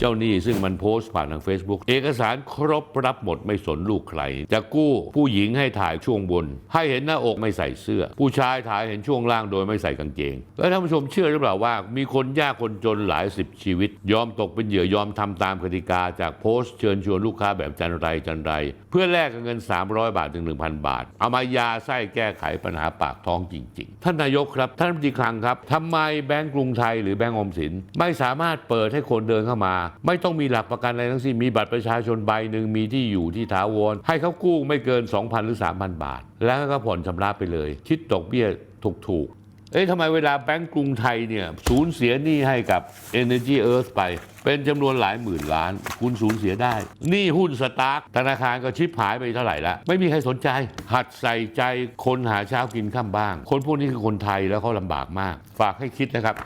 เจ้าหนี้ซึ่งมันโพสต์ผ่านทาง Facebook เอกสารครบรับหมดไม่สนลูกใคร จะกู้ผู้หญิงให้ถ่ายช่วงบน ให้เห็นหน้าอกไม่ใส่เสื้อ ผู้ชายถ่ายเห็นช่วงล่างโดยไม่ใส่กางเกง แล้วท่านผู้ชมเชื่อหรือเปล่าว่า มีคนยากคนจนหลายสิบชีวิต ยอมตกเป็นเหยื่อยอมทำตามกติกา จากโพสต์เชิญชวนลูกค้าแบบจันไรจันไร เพื่อแลกกับเงิน 300 บาทถึง 1,000 บาท เอามายาไส้แก้ไขปัญหาปากท้องจริง ๆ ท่านนายกครับท่านรัฐมนตรีคลังครับทำไมแบงก์กรุงไทยหรือแบงก์อมสินไม่สามารถเปิดให้คนเดินเข้ามาไม่ต้องมีหลักประกันอะไรทั้งสิ้นมีบัตรประชาชนใบหนึ่งมีที่อยู่ที่ถาวรให้เขากู้ไม่เกิน 2,000 หรือ 3,000 บาท แล้วก็ผ่อนชำระไปเลย คิดดอกเบี้ยถูกๆเอ๊ะทำไมเวลาแบงก์กรุงไทยเนี่ยสูญเสียหนี้ให้กับ Energy Earth ไปเป็นจำนวนหลายหมื่นล้าน คุณสูญเสียได้หนี้หุ้นสตาร์กธนาคารก็ชิบหายไปเท่าไหร่ละไม่มีใครสนใจ หัดใส่ใจคนหาเช้ากินข้ามบ้าง คนพวกนี้คือคนไทยแล้วเขาลำบากมาก ฝากให้คิดนะครับ